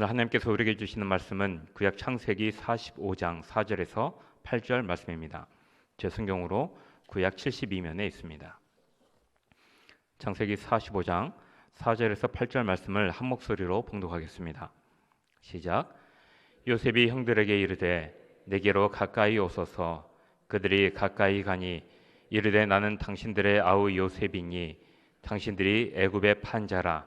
오늘 하나님께서 우리에게 주시는 말씀은 구약 창세기 45장 4절에서 8절 말씀입니다. 제 성경으로 구약 72면에 있습니다. 창세기 45장 4절에서 8절 말씀을 한 목소리로 봉독하겠습니다. 시작. 요셉이 형들에게 이르되 내게로 가까이 오소서 그들이 가까이 가니 이르되 나는 당신들의 아우 요셉이니 당신들이 애굽의 판자라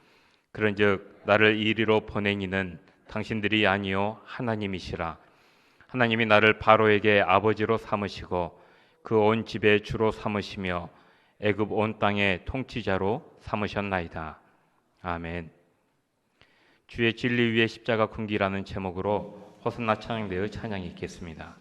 그런즉 나를 이리로 보낸 이는 당신들이 아니요 하나님이시라 하나님이 나를 바로에게 아버지로 삼으시고 그 온 집의 주로 삼으시며 애굽 온 땅의 통치자로 삼으셨나이다. 아멘. 주의 진리 위에 십자가 군기라는 제목으로 호선나 찬양대의 찬양이 있겠습니다.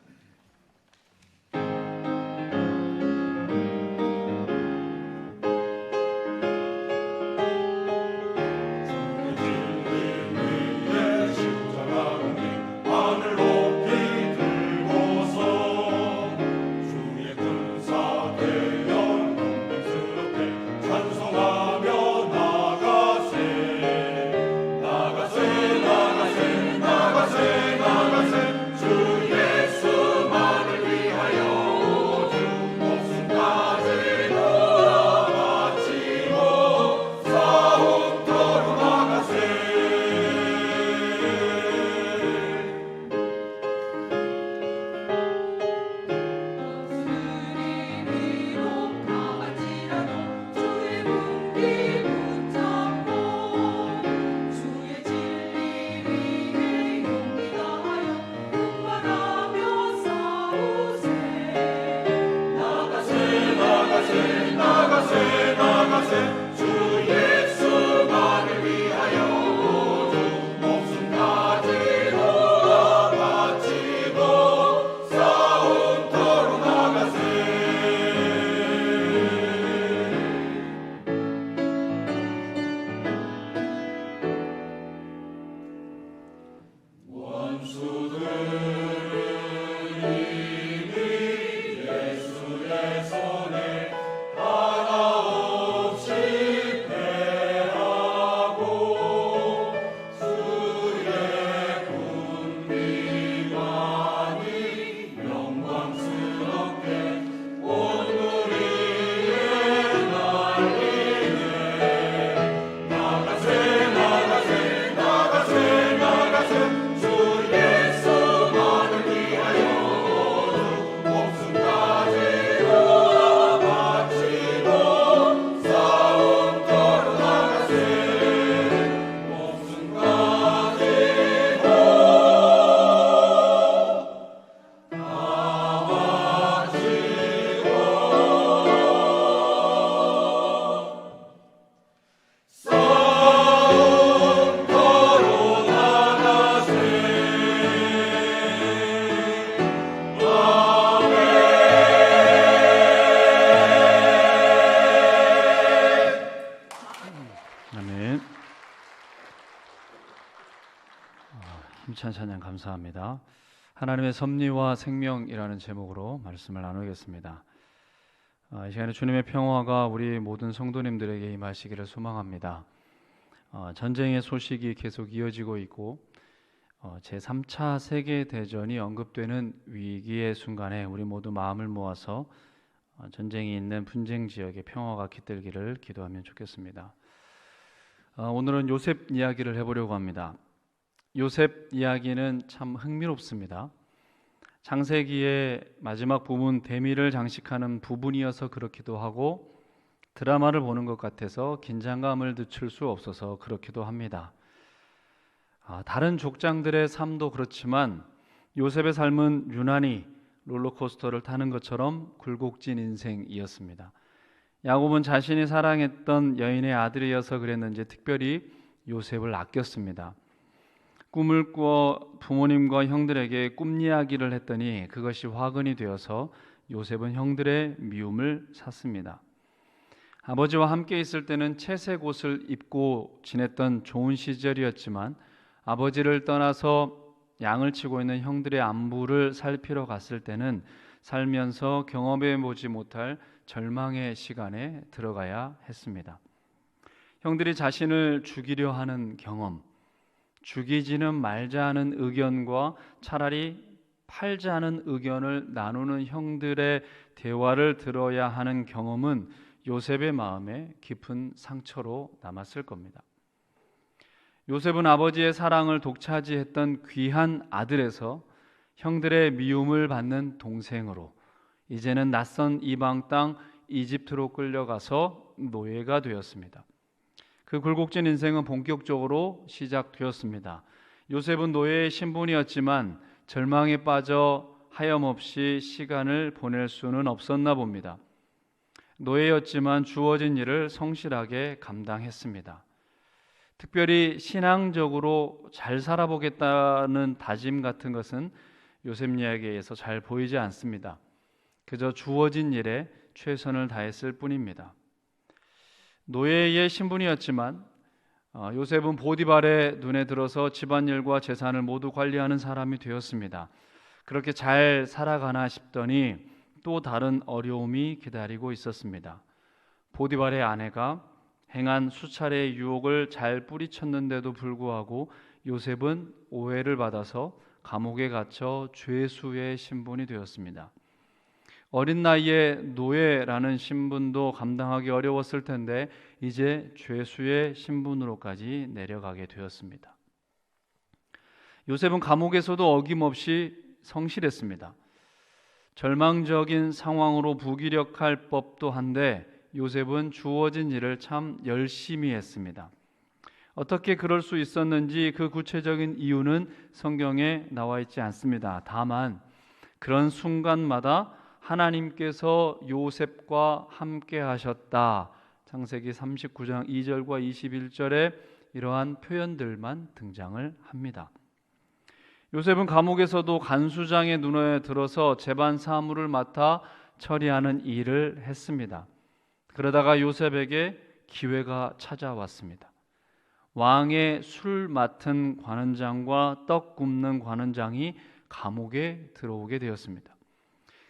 감사합니다. 하나님의 섭리와 생명이라는 제목으로 말씀을 나누겠습니다. 아, 이 시간에 주님의 평화가 우리 모든 성도님들에게 임하시기를 소망합니다. 어, 전쟁의 소식이 계속 이어지고 있고 어, 제 3차 세계 대전이 언급되는 위기의 순간에 우리 모두 마음을 모아서 어, 전쟁이 있는 분쟁 지역의 평화가 깃들기를 기도하면 좋겠습니다. 어, 오늘은 요셉 이야기를 해보려고 합니다. 요셉 이야기는 참 흥미롭습니다. 창세기의 마지막 부분 대미를 장식하는 부분이어서 그렇기도 하고 드라마를 보는 것 같아서 긴장감을 늦출 수 없어서 그렇기도 합니다. 아, 다른 족장들의 삶도 그렇지만 요셉의 삶은 유난히 롤러코스터를 타는 것처럼 굴곡진 인생이었습니다. 야곱은 자신이 사랑했던 여인의 아들이어서 그랬는지 특별히 요셉을 아꼈습니다. 꿈을 꾸어 부모님과 형들에게 꿈 이야기를 했더니 그것이 화근이 되어서 요셉은 형들의 미움을 샀습니다. 아버지와 함께 있을 때는 채색 옷을 입고 지냈던 좋은 시절이었지만 아버지를 떠나서 양을 치고 있는 형들의 안부를 살피러 갔을 때는 살면서 경험해 보지 못할 절망의 시간에 들어가야 했습니다. 형들이 자신을 죽이려 하는 경험, 죽이지는 말자 하는 의견과 차라리 팔자 하는 의견을 나누는 형들의 대화를 들어야 하는 경험은 요셉의 마음에 깊은 상처로 남았을 겁니다. 요셉은 아버지의 사랑을 독차지했던 귀한 아들에서 형들의 미움을 받는 동생으로 이제는 낯선 이방 땅 이집트로 끌려가서 노예가 되었습니다. 그 굴곡진 인생은 본격적으로 시작되었습니다. 요셉은 노예의 신분이었지만 절망에 빠져 하염없이 시간을 보낼 수는 없었나 봅니다. 노예였지만 주어진 일을 성실하게 감당했습니다. 특별히 신앙적으로 잘 살아보겠다는 다짐 같은 것은 요셉 이야기에서 잘 보이지 않습니다. 그저 주어진 일에 최선을 다했을 뿐입니다. 노예의 신분이었지만 어, 요셉은 보디발의 눈에 들어서 집안일과 재산을 모두 관리하는 사람이 되었습니다. 그렇게 잘 살아가나 싶더니 또 다른 어려움이 기다리고 있었습니다. 보디발의 아내가 행한 수차례의 유혹을 잘 뿌리쳤는데도 불구하고 요셉은 오해를 받아서 감옥에 갇혀 죄수의 신분이 되었습니다. 어린 나이에 노예라는 신분도 감당하기 어려웠을 텐데 이제 죄수의 신분으로까지 내려가게 되었습니다. 요셉은 감옥에서도 어김없이 성실했습니다. 절망적인 상황으로 부기력할 법도 한데 요셉은 주어진 일을 참 열심히 했습니다. 어떻게 그럴 수 있었는지 그 구체적인 이유는 성경에 나와 있지 않습니다. 다만 그런 순간마다 하나님께서 요셉과 함께 하셨다. 창세기 39장 2절과 21절에 이러한 표현들만 등장을 합니다. 요셉은 감옥에서도 간수장의 눈에 들어서 재반 사무를 맡아 처리하는 일을 했습니다. 그러다가 요셉에게 기회가 찾아왔습니다. 왕의 술 맡은 관원장과 떡 굽는 관원장이 감옥에 들어오게 되었습니다.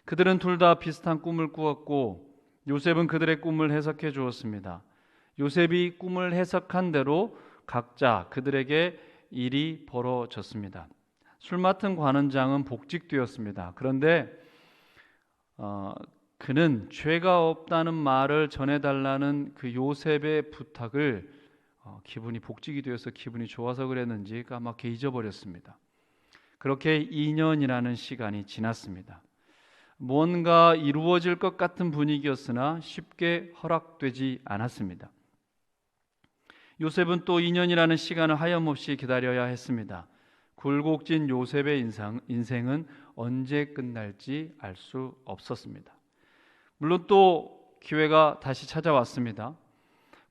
그들은 둘 다 비슷한 꿈을 꾸었고 요셉은 그들의 꿈을 해석해 주었습니다. 요셉이 꿈을 해석한 대로 각자 그들에게 일이 벌어졌습니다. 술 맡은 관원장은 복직되었습니다. 그런데 어, 그는 죄가 없다는 말을 전해달라는 그 요셉의 부탁을 어, 기분이 복직이 되어서 기분이 좋아서 그랬는지 까맣게 잊어버렸습니다. 그렇게 2년이라는 시간이 지났습니다. 뭔가 이루어질 것 같은 분위기였으나 쉽게 허락되지 않았습니다. 요셉은 또 2년이라는 시간을 하염없이 기다려야 했습니다. 굴곡진 요셉의 인상, 인생은 언제 끝날지 알 수 없었습니다. 물론 또 기회가 다시 찾아왔습니다.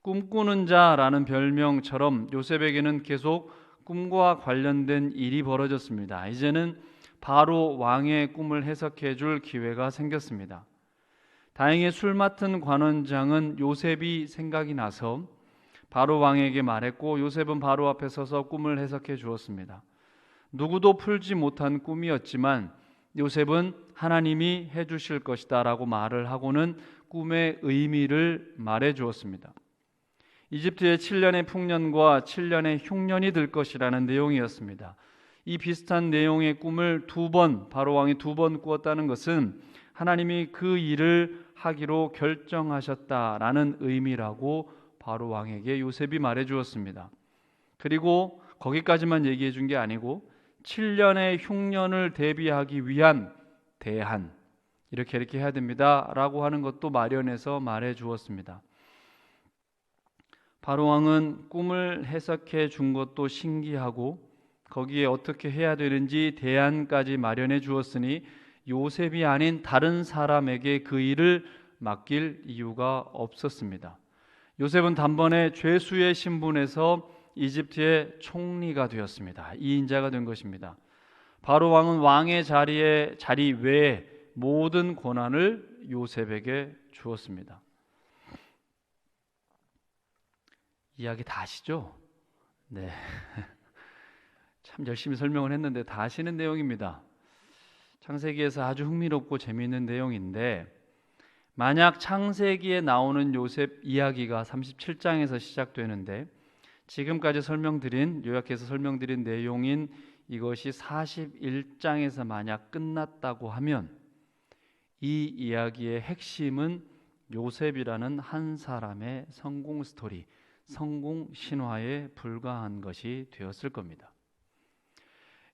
꿈꾸는 자라는 별명처럼 요셉에게는 계속 꿈과 관련된 일이 벌어졌습니다. 이제는 바로 왕의 꿈을 해석해 줄 기회가 생겼습니다. 다행히 술 맡은 관원장은 요셉이 생각이 나서 바로 왕에게 말했고 요셉은 바로 앞에 서서 꿈을 해석해 주었습니다. 누구도 풀지 못한 꿈이었지만 요셉은 하나님이 해 주실 것이다라고 말을 하고는 꿈의 의미를 말해 주었습니다. 이집트의 7년의 풍년과 7년의 흉년이 들 것이라는 내용이었습니다. 이 비슷한 내용의 꿈을 두 번 바로 왕이 두 번 꾸었다는 것은 하나님이 그 일을 하기로 결정하셨다라는 의미라고 바로 왕에게 요셉이 말해 주었습니다. 그리고 거기까지만 얘기해 준 게 아니고 7년의 흉년을 대비하기 위한 대한 이렇게 이렇게 해야 됩니다라고 하는 것도 마련해서 말해 주었습니다. 바로 왕은 꿈을 해석해 준 것도 신기하고 거기에 어떻게 해야 되는지 대안까지 마련해 주었으니 요셉이 아닌 다른 사람에게 그 일을 맡길 이유가 없었습니다. 요셉은 단번에 죄수의 신분에서 이집트의 총리가 되었습니다. 2인자가 된 것입니다. 바로 왕은 왕의 자리에 자리 외에 모든 권한을 요셉에게 주었습니다. 이야기 다 아시죠? 네. 참 열심히 설명을 했는데 다 아시는 내용입니다. 창세기에서 아주 흥미롭고 재미있는 내용인데 만약 창세기에 나오는 요셉 이야기가 37장에서 시작되는데 지금까지 설명드린 요약해서 설명드린 내용인 이것이 41장에서 만약 끝났다고 하면 이 이야기의 핵심은 요셉이라는 한 사람의 성공 스토리, 성공 신화에 불과한 것이 되었을 겁니다.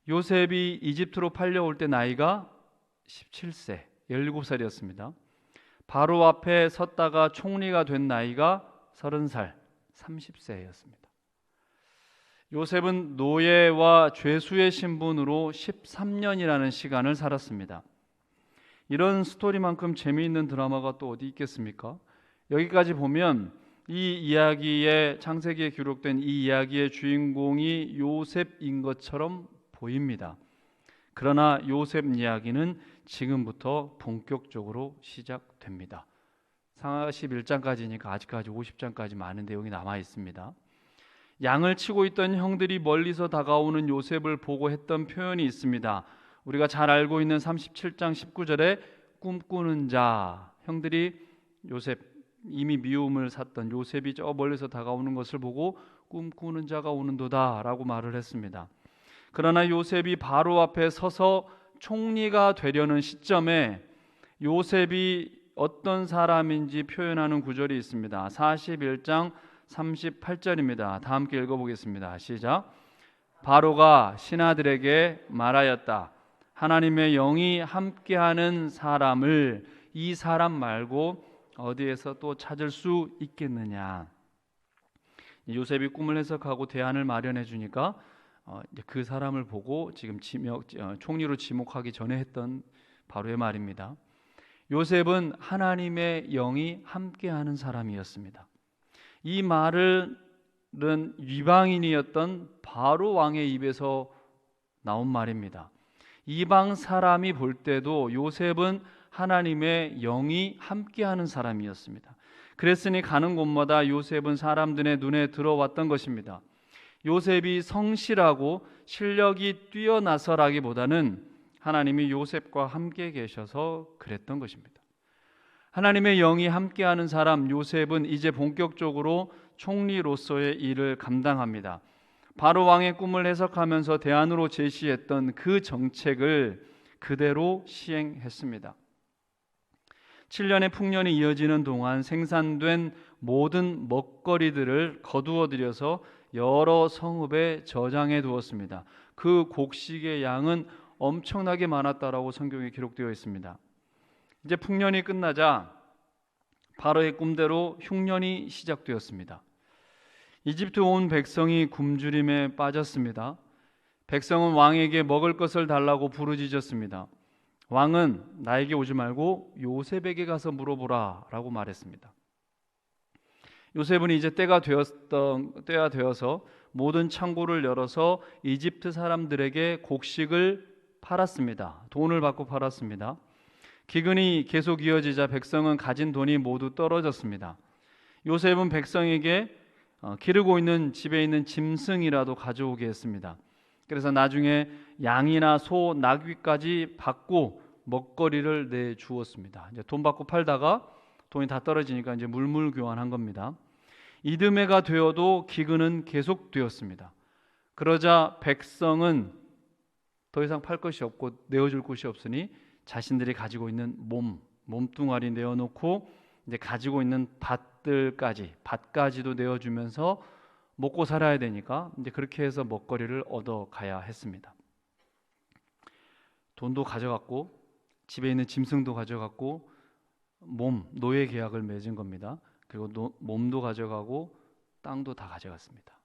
요셉이 이집트로 팔려올 때 나이가 17세, 17살이었습니다. 바로 앞에 섰다가 총리가 된 나이가 30살, 30세였습니다. 요셉은 노예와 죄수의 신분으로 13년이라는 시간을 살았습니다. 이런 스토리만큼 재미있는 드라마가 또 어디 있겠습니까? 여기까지 보면 이 이야기의 창세기에 기록된 이 이야기의 주인공이 요셉인 것처럼 보입니다. 그러나 요셉 이야기는 지금부터 본격적으로 시작됩니다. 41장까지니까 아직까지 50장까지 많은 내용이 남아 있습니다. 양을 치고 있던 형들이 멀리서 다가오는 요셉을 보고 했던 표현이 있습니다. 우리가 잘 알고 있는 37장 19절에 꿈꾸는 자 형들이 요셉 이미 미움을 샀던 요셉이 저 멀리서 다가오는 것을 보고 꿈꾸는 자가 오는도다라고 말을 했습니다. 그러나 요셉이 바로 앞에 서서 총리가 되려는 시점에 요셉이 어떤 사람인지 표현하는 구절이 있습니다. 41장 38절입니다. 다 함께 읽어보겠습니다. 시작. 바로가 신하들에게 말하였다. 하나님의 영이 함께하는 사람을 이 사람 말고 어디에서 또 찾을 수 있겠느냐. 요셉이 꿈을 해석하고 대안을 마련해 주니까 어, 이제 그 사람을 보고 지금 지명, 어, 총리로 지목하기 전에 했던 바로의 말입니다. 요셉은 하나님의 영이 함께하는 사람이었습니다. 이 말은 이방인이었던 바로 왕의 입에서 나온 말입니다. 이방 사람이 볼 때도 요셉은 하나님의 영이 함께하는 사람이었습니다. 그랬으니 가는 곳마다 요셉은 사람들의 눈에 들어왔던 것입니다. 요셉이 성실하고 실력이 뛰어나서라기보다는 하나님이 요셉과 함께 계셔서 그랬던 것입니다. 하나님의 영이 함께하는 사람 요셉은 이제 본격적으로 총리로서의 일을 감당합니다. 바로 왕의 꿈을 해석하면서 대안으로 제시했던 그 정책을 그대로 시행했습니다. 7년의 풍년이 이어지는 동안 생산된 모든 먹거리들을 거두어 들여서 여러 성읍에 저장해 두었습니다. 그 곡식의 양은 엄청나게 많았다라고 성경에 기록되어 있습니다. 이제 풍년이 끝나자 바로의 꿈대로 흉년이 시작되었습니다. 이집트 온 백성이 굶주림에 빠졌습니다. 백성은 왕에게 먹을 것을 달라고 부르짖었습니다. 왕은 나에게 오지 말고 요셉에게 가서 물어보라라고 말했습니다. 요셉은 이제 때가 되었던 때가 되어서 모든 창고를 열어서 이집트 사람들에게 곡식을 팔았습니다. 돈을 받고 팔았습니다. 기근이 계속 이어지자 백성은 가진 돈이 모두 떨어졌습니다. 요셉은 백성에게 어, 기르고 있는 집에 있는 짐승이라도 가져오게 했습니다. 그래서 나중에 양이나 소, 나귀까지 받고 먹거리를 내 주었습니다. 이제 돈 받고 팔다가 돈이 다 떨어지니까 이제 물물 교환한 겁니다. 이듬해가 되어도 기근은 계속되었습니다. 그러자 백성은 더 이상 팔 것이 없고 내어줄 곳이 없으니 자신들이 가지고 있는 몸, 몸뚱아리 내어놓고 이제 가지고 있는 밭들까지, 밭까지도 내어주면서 먹고 살아야 되니까 이제 그렇게 해서 먹거리를 얻어 가야 했습니다. 돈도 가져갔고 집에 있는 짐승도 가져갔고 몸 노예 계약을 맺은 겁니다. 그리고 노, 몸도 가져가고 땅도 다 가져갔습니다.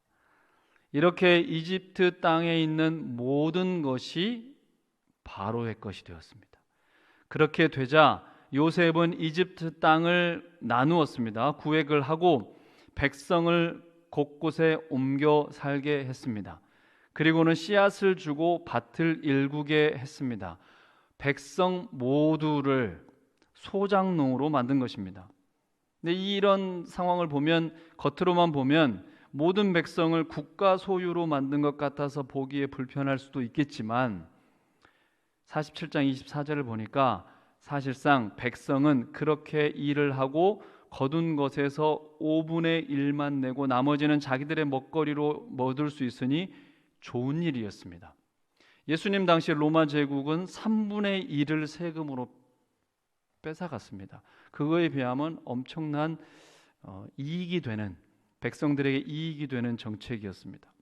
이렇게 이집트 땅에 있는 모든 것이 바로의 것이 되었습니다. 그렇게 되자 요셉은 이집트 땅을 나누었습니다. 구획을 하고 백성을 곳곳에 옮겨 살게 했습니다. 그리고는 씨앗을 주고 밭을 일구게 했습니다. 백성 모두를 소장농으로 만든 것입니다. 근데 이런 상황을 보면 겉으로만 보면 모든 백성을 국가 소유로 만든 것 같아서 보기에 불편할 수도 있겠지만 47장 24절을 보니까 사실상 백성은 그렇게 일을 하고 거둔 것에서 5분의 1만 내고 나머지는 자기들의 먹거리로 얻을 수 있으니 좋은 일이었습니다. 예수님 당시 로마 제국은 3분의 1을 세금으로 뺏어갔습니다. 그거에 비하면 엄청난 어, 이익이 되는 백성들에게 이익이 되는 정책이었습니다.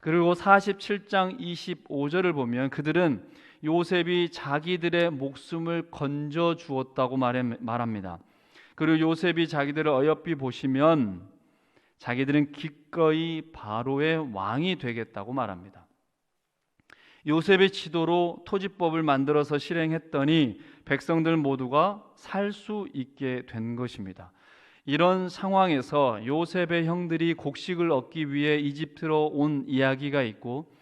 그리고 47장 25절을 보면 그들은 요셉이 자기들의 목숨을 건져 주었다고 말합니다. 그리고 요셉이 자기들을 어여삐 보시면 자기들은 기꺼이 바로의 왕이 되겠다고 말합니다. 요셉의 지도로 토지법을 만들어서 실행했더니 백성들 모두가 살 수 있게 된 것입니다. 이런 상황에서 요셉의 형들이 곡식을 얻기 위해 이집트로 온 이야기가 있고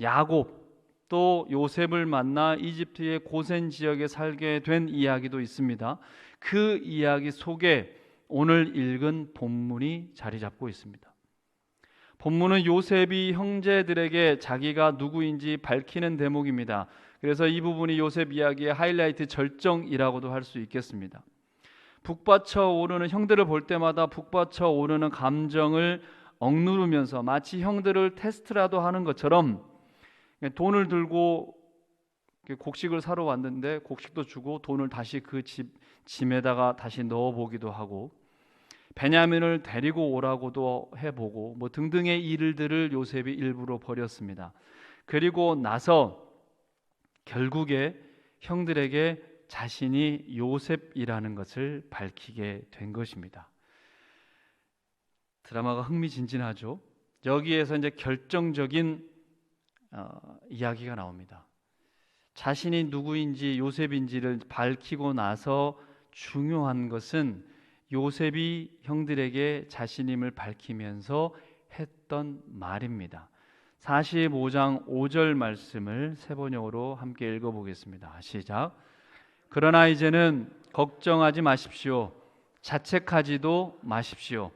야곱 또 요셉을 만나 이집트의 고센 지역에 살게 된 이야기도 있습니다. 그 이야기 속에 오늘 읽은 본문이 자리 잡고 있습니다. 본문은 요셉이 형제들에게 자기가 누구인지 밝히는 대목입니다. 그래서 이 부분이 요셉 이야기의 하이라이트 절정이라고도 할 수 있겠습니다. 북받쳐 오르는 형들을 볼 때마다 북받쳐 오르는 감정을 억누르면서 마치 형들을 테스트라도 하는 것처럼 돈을 들고 곡식을 사러 왔는데 곡식도 주고 돈을 다시 그 집 짐에다가 다시 넣어 보기도 하고 베냐민을 데리고 오라고도 해보고 뭐 등등의 일들을 요셉이 일부러 벌였습니다. 그리고 나서 결국에 형들에게 자신이 요셉이라는 것을 밝히게 된 것입니다. 드라마가 흥미진진하죠. 여기에서 이제 결정적인 어, 이야기가 나옵니다. 자신이 누구인지 요셉인지를 밝히고 나서 중요한 것은 요셉이 형들에게 자신임을 밝히면서 했던 말입니다. 45장 5절 말씀을 세 번역으로 함께 읽어 보겠습니다. 시작. 그러나 이제는 걱정하지 마십시오. 자책하지도 마십시오.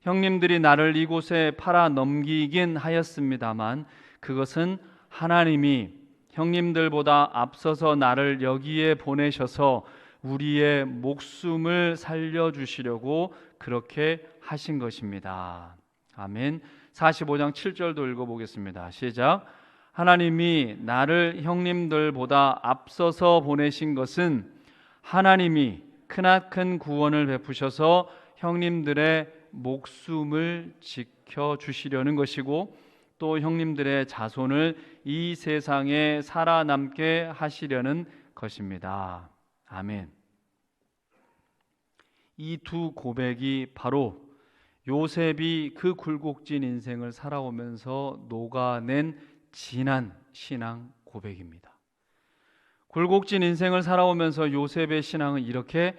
형님들이 나를 이곳에 팔아 넘기긴 하였습니다만 그것은 하나님이 형님들보다 앞서서 나를 여기에 보내셔서 우리의 목숨을 살려 주시려고 그렇게 하신 것입니다. 아멘. 45장 7절도 읽어 보겠습니다. 시작. 하나님이 나를 형님들보다 앞서서 보내신 것은 하나님이 크나큰 구원을 베푸셔서 형님들의 목숨을 지켜 주시려는 것이고 또 형님들의 자손을 이 세상에 살아남게 하시려는 것입니다. 아멘. 이 두 고백이 바로 요셉이 그 굴곡진 인생을 살아오면서 녹아낸 진한 신앙 고백입니다. 굴곡진 인생을 살아오면서 요셉의 신앙은 이렇게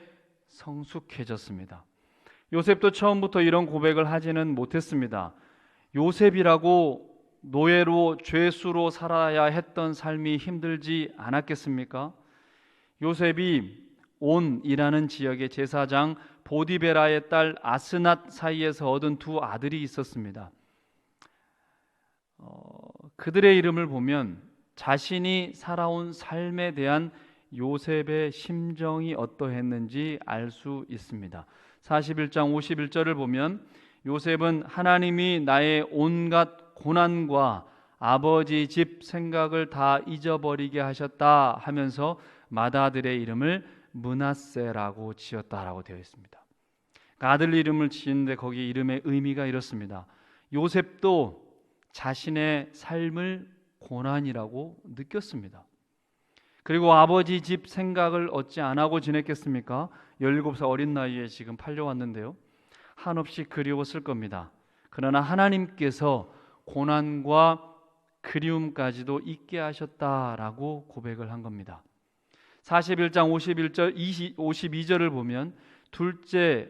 성숙해졌습니다. 요셉도 처음부터 이런 고백을 하지는 못했습니다. 요셉이라고 노예로 죄수로 살아야 했던 삶이 힘들지 않았겠습니까? 요셉이 온이라는 지역의 제사장 보디베라의 딸 아스낫 사이에서 얻은 두 아들이 있었습니다. 어, 그들의 이름을 보면 자신이 살아온 삶에 대한 요셉의 심정이 어떠했는지 알 수 있습니다. 41장 51절을 보면 요셉은 하나님이 나의 온갖 고난과 아버지 집 생각을 다 잊어버리게 하셨다 하면서 맏아들의 이름을 문하세라고 지었다라고 되어 있습니다. 그 아들 이름을 지은데 거기 이름의 의미가 이렇습니다. 요셉도 자신의 삶을 고난이라고 느꼈습니다. 그리고 아버지 집 생각을 어찌 안 하고 지냈겠습니까? 17살 어린 나이에 지금 팔려왔는데요. 한없이 그리웠을 겁니다. 그러나 하나님께서 고난과 그리움까지도 잊게 하셨다라고 고백을 한 겁니다. 41장 51절 20, 52절을 보면 둘째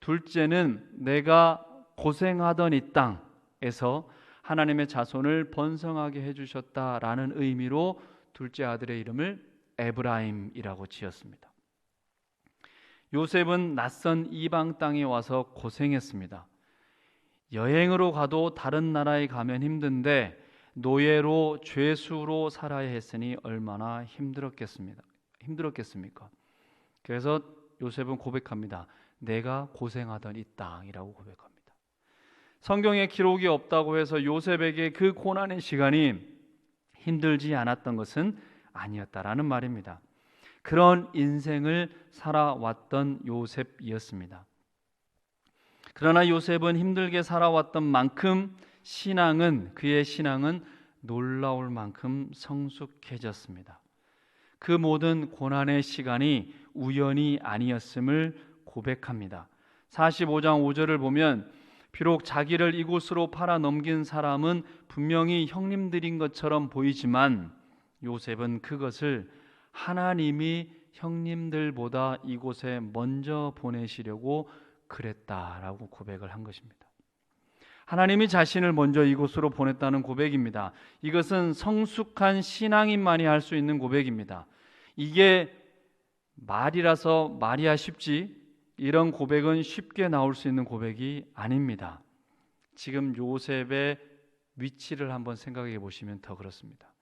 둘째는 내가 고생하던 이 땅에서 하나님의 자손을 번성하게 해 주셨다라는 의미로 둘째 아들의 이름을 에브라임이라고 지었습니다. 요셉은 낯선 이방 땅에 와서 고생했습니다. 여행으로 가도 다른 나라에 가면 힘든데 노예로 죄수로 살아야 했으니 얼마나 힘들었겠습니다. 힘들었겠습니까? 그래서 요셉은 고백합니다. 내가 고생하던 이 땅이라고 고백합니다. 성경에 기록이 없다고 해서 요셉에게 그 고난의 시간이 힘들지 않았던 것은 아니었다라는 말입니다. 그런 인생을 살아왔던 요셉이었습니다. 그러나 요셉은 힘들게 살아왔던 만큼 신앙은 그의 신앙은 놀라울 만큼 성숙해졌습니다. 그 모든 고난의 시간이 우연이 아니었음을 고백합니다. 45장 5절을 보면 비록 자기를 이곳으로 팔아 넘긴 사람은 분명히 형님들인 것처럼 보이지만 요셉은 그것을 하나님이 형님들보다 이곳에 먼저 보내시려고 그랬다라고 고백을 한 것입니다. 하나님이 자신을 먼저 이곳으로 보냈다는 고백입니다. 이것은 성숙한 신앙인만이 할 수 있는 고백입니다. 이게 말이라서 말이야 쉽지 이런 고백은 쉽게 나올 수 있는 고백이 아닙니다. 지금 요셉의 위치를 한번 생각해 보시면 더 그렇습니다.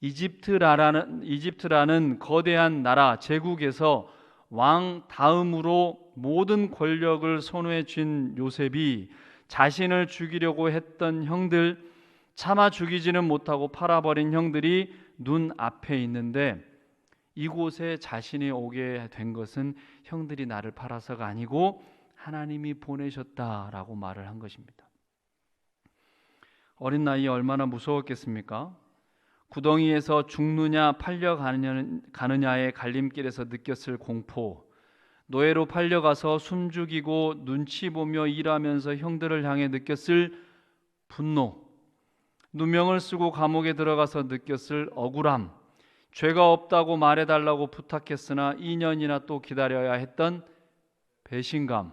이집트라는 이집트라는 거대한 나라 제국에서 왕 다음으로 모든 권력을 손에 쥔 요셉이 자신을 죽이려고 했던 형들 차마 죽이지는 못하고 팔아버린 형들이 눈 앞에 있는데 이곳에 자신이 오게 된 것은 형들이 나를 팔아서가 아니고 하나님이 보내셨다라고 말을 한 것입니다. 어린 나이에 얼마나 무서웠겠습니까? 구덩이에서 죽느냐 팔려가느냐의 갈림길에서 느꼈을 공포, 노예로 팔려가서 숨죽이고 눈치 보며 일하면서 형들을 향해 느꼈을 분노, 누명을 쓰고 감옥에 들어가서 느꼈을 억울함, 죄가 없다고 말해달라고 부탁했으나 2년이나 또 기다려야 했던 배신감.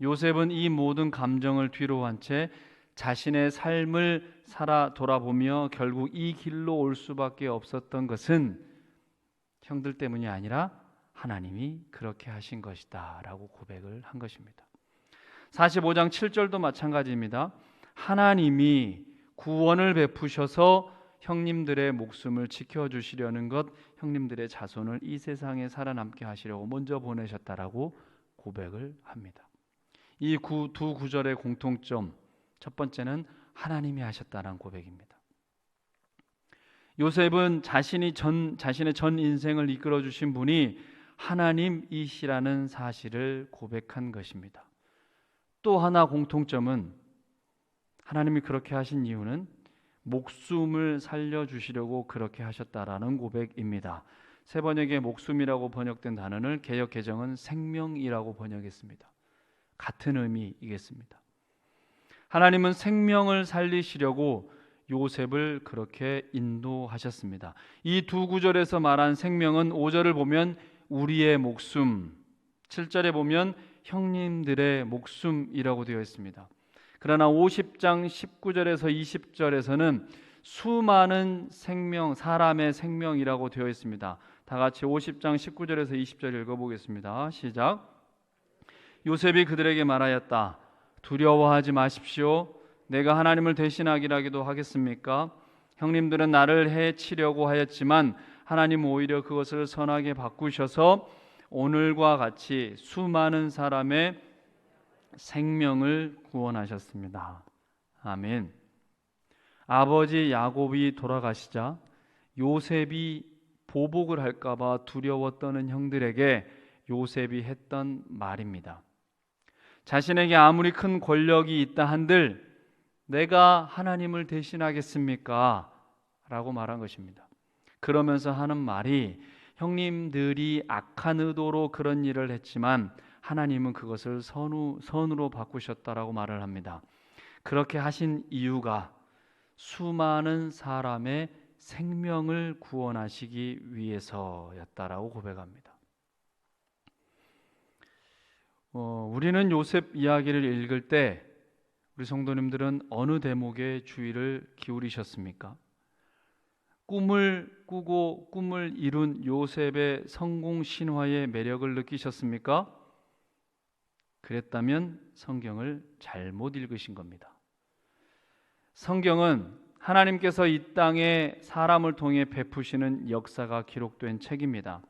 요셉은 이 모든 감정을 뒤로 한 채 자신의 삶을 살아 돌아보며 결국 이 길로 올 수밖에 없었던 것은 형들 때문이 아니라 하나님이 그렇게 하신 것이다 라고 고백을 한 것입니다. 45장 7절도 마찬가지입니다. 하나님이 구원을 베푸셔서 형님들의 목숨을 지켜 주시려는 것, 형님들의 자손을 이 세상에 살아남게 하시려고 먼저 보내셨다라고 고백을 합니다. 이 두 구절의 공통점 첫 번째는 하나님이 하셨다는 고백입니다. 요셉은 자신이 전 자신의 전 인생을 이끌어 주신 분이 하나님이시라는 사실을 고백한 것입니다. 또 하나 공통점은 하나님이 그렇게 하신 이유는 목숨을 살려 주시려고 그렇게 하셨다라는 고백입니다. 세 번역의 목숨이라고 번역된 단어를 개역 개정은 생명이라고 번역했습니다. 같은 의미이겠습니다. 하나님은 생명을 살리시려고 요셉을 그렇게 인도하셨습니다. 이 두 구절에서 말한 생명은 5절을 보면 우리의 목숨, 7절에 보면 형님들의 목숨이라고 되어 있습니다. 그러나 50장 19절에서 20절에서는 수많은 생명, 사람의 생명이라고 되어 있습니다. 다 같이 50장 19절에서 20절 읽어보겠습니다. 시작. 요셉이 그들에게 말하였다. 두려워하지 마십시오. 내가 하나님을 대신하기라기도 하겠습니까? 형님들은 나를 해치려고 하였지만 하나님 오히려 그것을 선하게 바꾸셔서 오늘과 같이 수많은 사람의 생명을 구원하셨습니다. 아멘. 아버지 야곱이 돌아가시자 요셉이 보복을 할까봐 두려워 떠는 형들에게 요셉이 했던 말입니다. 자신에게 아무리 큰 권력이 있다 한들 내가 하나님을 대신하겠습니까? 라고 말한 것입니다. 그러면서 하는 말이 형님들이 악한 의도로 그런 일을 했지만 하나님은 그것을 선우, 선으로 바꾸셨다라고 말을 합니다. 그렇게 하신 이유가 수많은 사람의 생명을 구원하시기 위해서였다라고 고백합니다. 어, 우리는 요셉 이야기를 읽을 때 우리 성도님들은 어느 대목에 주의를 기울이셨습니까? 꿈을 꾸고 꿈을 이룬 요셉의 성공 신화의 매력을 느끼셨습니까? 그랬다면 성경을 잘못 읽으신 겁니다. 성경은 하나님께서 이 땅에 사람을 통해 베푸시는 역사가 기록된 책입니다.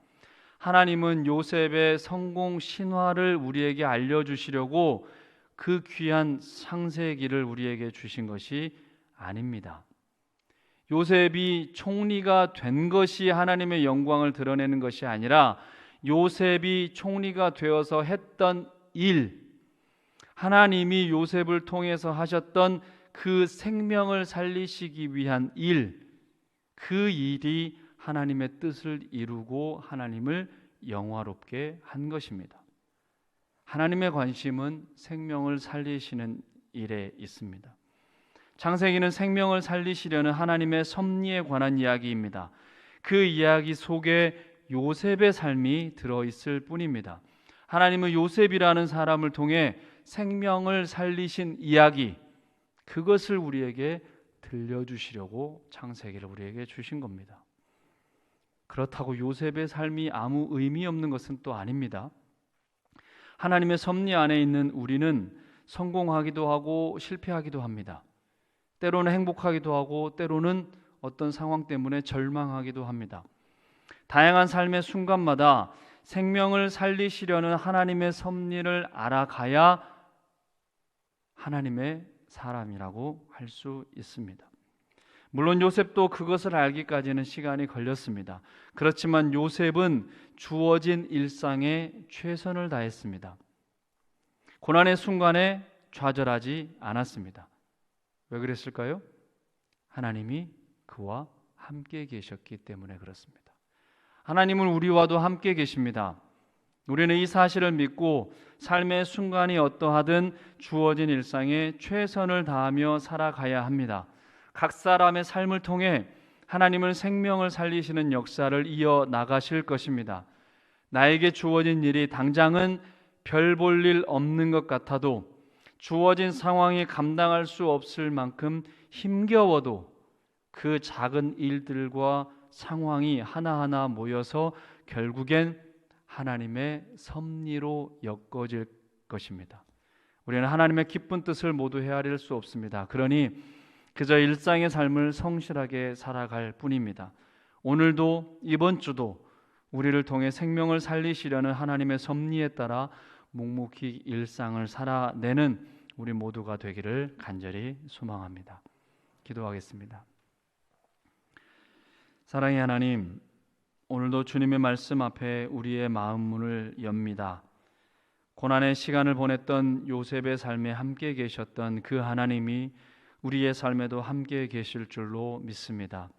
하나님은 요셉의 성공 신화를 우리에게 알려주시려고 그 귀한 창세기를 우리에게 주신 것이 아닙니다. 요셉이 총리가 된 것이 하나님의 영광을 드러내는 것이 아니라 요셉이 총리가 되어서 했던 일, 하나님이 요셉을 통해서 하셨던 그 생명을 살리시기 위한 일, 그 일이 하나님의 뜻을 이루고 하나님을 영화롭게 한 것입니다. 하나님의 관심은 생명을 살리시는 일에 있습니다. 창세기는 생명을 살리시려는 하나님의 섭리에 관한 이야기입니다. 그 이야기 속에 요셉의 삶이 들어 있을 뿐입니다. 하나님은 요셉이라는 사람을 통해 생명을 살리신 이야기 그것을 우리에게 들려주시려고 창세기를 우리에게 주신 겁니다. 그렇다고 요셉의 삶이 아무 의미 없는 것은 또 아닙니다. 하나님의 섭리 안에 있는 우리는 성공하기도 하고 실패하기도 합니다. 때로는 행복하기도 하고 때로는 어떤 상황 때문에 절망하기도 합니다. 다양한 삶의 순간마다 생명을 살리시려는 하나님의 섭리를 알아가야 하나님의 사람이라고 할 수 있습니다. 물론 요셉도 그것을 알기까지는 시간이 걸렸습니다. 그렇지만 요셉은 주어진 일상에 최선을 다했습니다. 고난의 순간에 좌절하지 않았습니다. 왜 그랬을까요? 하나님이 그와 함께 계셨기 때문에 그렇습니다. 하나님은 우리와도 함께 계십니다. 우리는 이 사실을 믿고 삶의 순간이 어떠하든 주어진 일상에 최선을 다하며 살아가야 합니다. 각 사람의 삶을 통해 하나님을 생명을 살리시는 역사를 이어 나가실 것입니다. 나에게 주어진 일이 당장은 별 볼 일 없는 것 같아도 주어진 상황이 감당할 수 없을 만큼 힘겨워도 그 작은 일들과 상황이 하나하나 모여서 결국엔 하나님의 섭리로 엮어질 것입니다. 우리는 하나님의 기쁜 뜻을 모두 헤아릴 수 없습니다. 그러니 그저 일상의 삶을 성실하게 살아갈 뿐입니다. 오늘도 이번 주도 우리를 통해 생명을 살리시려는 하나님의 섭리에 따라 묵묵히 일상을 살아내는 우리 모두가 되기를 간절히 소망합니다. 기도하겠습니다. 사랑의 하나님, 오늘도 주님의 말씀 앞에 우리의 마음 문을 엽니다. 고난의 시간을 보냈던 요셉의 삶에 함께 계셨던 그 하나님이 우리의 삶에도 함께 계실 줄로 믿습니다.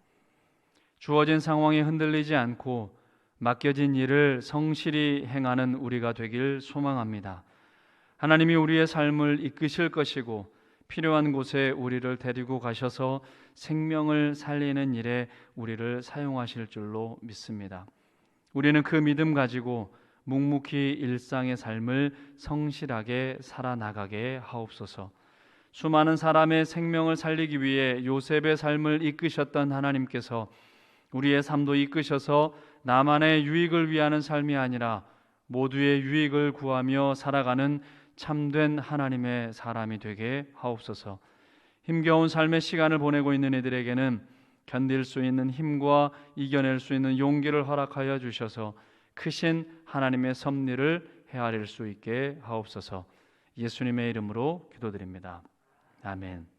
주어진 상황에 흔들리지 않고 맡겨진 일을 성실히 행하는 우리가 되길 소망합니다. 하나님이 우리의 삶을 이끄실 것이고 필요한 곳에 우리를 데리고 가셔서 생명을 살리는 일에 우리를 사용하실 줄로 믿습니다. 우리는 그 믿음 가지고 묵묵히 일상의 삶을 성실하게 살아나가게 하옵소서. 수많은 사람의 생명을 살리기 위해 요셉의 삶을 이끄셨던 하나님께서 우리의 삶도 이끄셔서 나만의 유익을 위하는 삶이 아니라 모두의 유익을 구하며 살아가는 참된 하나님의 사람이 되게 하옵소서. 힘겨운 삶의 시간을 보내고 있는 이들에게는 견딜 수 있는 힘과 이겨낼 수 있는 용기를 허락하여 주셔서 크신 하나님의 섭리를 헤아릴 수 있게 하옵소서. 예수님의 이름으로 기도드립니다. 아멘.